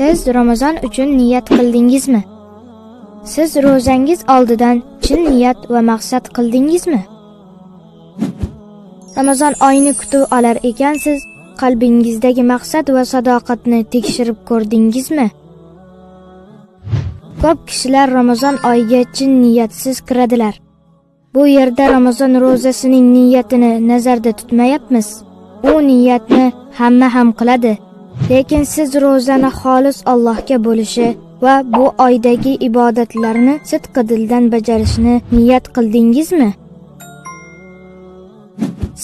Siz Ramazon uchun niyat qildingizmi? Siz ro'zangiz oldidan chin niyat va maqsad qildingizmi? Ramazon oyini kutib olar ekansiz, qalbingizdagi maqsad va sadoqatni tekshirib ko'rdingizmi? Ko'p kishilar Ramazon oyiga chin niyatsiz kiradilar. Bu yerda Ramazon ro'zasining niyatini nazarda tutmayapmiz. U niyatni hamma ham qiladi. Lekin siz ro'zani xolis Allohga bo'lishi va bu oydagi ibodatlarni sidqi dildan bajarishni niyat qildingizmi?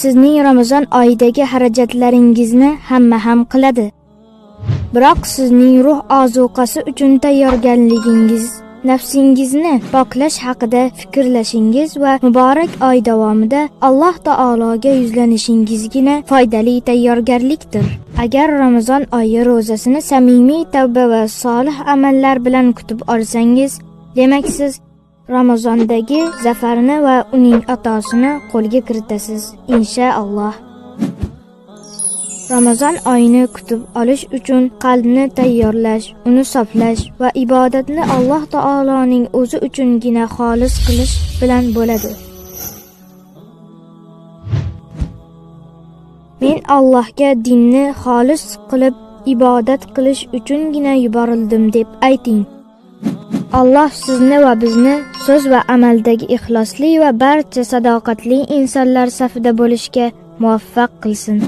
Sizning Ramazon oyidagi xarajatlaringizni hamma ham qiladi. Biroq sizning ruh ozuqasi uchun tayyorgarligingiz, nafsingizni poklash haqida fikrlashingiz va muborak oy davomida Alloh taologa yuzlanishingizgina foydali tayyorgarlikdir. Agar Ramazon oyi ro'zasini samimiy tavba va solih amallar bilan kutib olsangiz, demak siz Ramazondagi zafarni va uning atosini qo'lga kiritasiz, inshaalloh. Ramazon oyini kutib olish uchun qalbni tayyorlash, uni soflash va ibodatni Alloh taoloning o'zi uchungina xolis qilish bilan bo'ladi. Men Allohga dinni xolis qilib ibodat qilish uchungina yuborildim deb ayting. Alloh sizni va bizni so'z va amaldagi ixlosli va barcha sadoqatli insonlar safida bo'lishga muvaffaq qilsin.